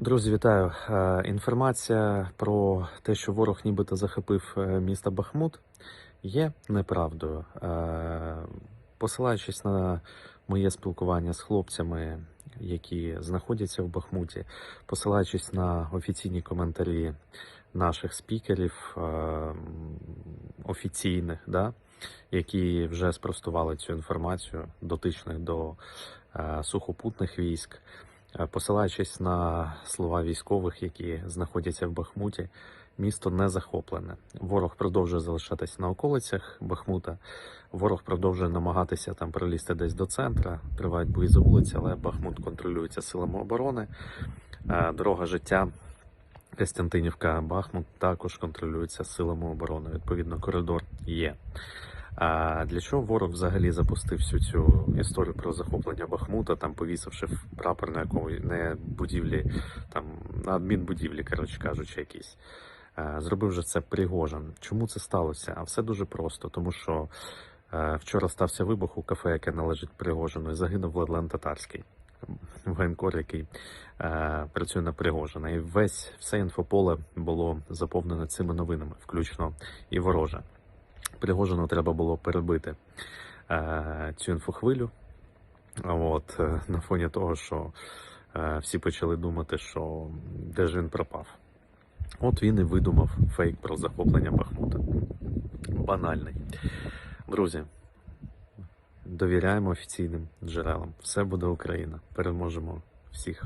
Друзі, вітаю. Е, Інформація про те, що ворог нібито захопив е, місто Бахмут, є неправдою. Е, Посилаючись на моє спілкування з хлопцями, які знаходяться в Бахмуті, посилаючись на офіційні коментарі наших спікерів офіційних, да, які вже спростували цю інформацію, дотичних до сухопутних військ. Е, Посилаючись на слова військових, які знаходяться в Бахмуті, місто не захоплене. Ворог продовжує залишатись на околицях Бахмута. Ворог продовжує намагатися там пролізти десь до центра, тривають бої за вулиці, але Бахмут контролюється силами оборони. Е, Дорога життя Костянтинівка Бахмут також контролюється силами оборони. Відповідно, коридор є. А для чого ворог взагалі запустив всю цю історію про захоплення Бахмута, там повісивши прапор на якомусь не будівлі, там на адмінбудівлі, коротше кажучи, якісь. Зробив же це Пригожин. Чому це сталося? А все дуже просто, тому що вчора стався вибух у кафе, яке належить Пригожину, і загинув Владлен Татарський, воєнкор, який е, працює на Пригожина. І весь все інфополе було заповнено цими новинами, включно і вороже. Пригожину треба було перебити е, цю інфохвилю. От, е, на фоні того, що е, всі почали думати, що де ж він пропав. От він і видумав фейк про захоплення Бахмута. Банальний. Друзі, довіряємо офіційним джерелам. Все буде Україна. Переможемо всіх